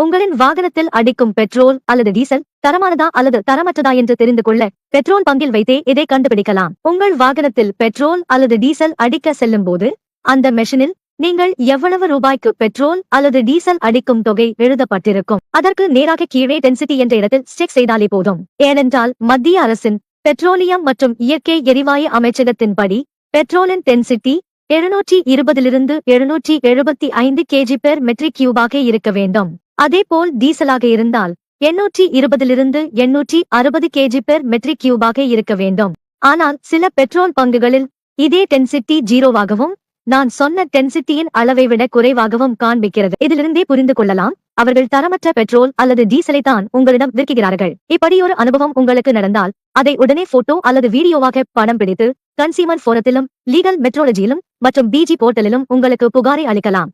உங்களின் வாகனத்தில் அடிக்கும் பெட்ரோல் அல்லது டீசல் தரமானதா அல்லது தரமற்றதா என்று தெரிந்து கொள்ள பெட்ரோல் பங்கில் வைத்தே இதை கண்டுபிடிக்கலாம். உங்கள் வாகனத்தில் பெட்ரோல் அல்லது டீசல் அடிக்க செல்லும் போது அந்த மெஷினில் நீங்கள் எவ்வளவு ரூபாய்க்கு பெட்ரோல் அல்லது டீசல் அடிக்கும் தொகை எழுதப்பட்டிருக்கும். அதற்கு நேராக கீழே டென்சிட்டி என்ற இடத்தில் செக் செய்தாலே போதும். ஏனென்றால் மத்திய அரசின் பெட்ரோலியம் மற்றும் இயற்கை எரிவாயு அமைச்சகத்தின்படி பெட்ரோலின் டென்சிட்டி எழுநூற்றி இருபதிலிருந்து எழுநூற்றி எழுபத்தி ஐந்து கேஜி பெர் மெட்ரிக் கியூபாக இருக்க வேண்டும். அதேபோல் டீசலாக இருந்தால் எண்ணூற்றி இருபதிலிருந்து எண்ணூற்றி அறுபது கேஜி பெர் மெட்ரிக் கியூபாக இருக்க வேண்டும். ஆனால் சில பெட்ரோல் பங்குகளில் இதே டென்சிட்டி ஜீரோவாகவும் நான் சொன்ன டென்சிட்டியின் அளவை விட குறைவாகவும் காண்பிக்கிறது. இதிலிருந்தே புரிந்து கொள்ளலாம் அவர்கள் தரமற்ற பெட்ரோல் அல்லது டீசலை தான் உங்களிடம் விற்கிறார்கள். இப்படியொரு அனுபவம் உங்களுக்கு நடந்தால் அதை உடனே போட்டோ அல்லது வீடியோவாக படம் பிடித்து கன்சியூமர் போரத்திலும் லீகல் மெட்ரோலஜியிலும் மற்றும் பிஜி போர்ட்டலிலும் உங்களுக்கு புகாரை அளிக்கலாம்.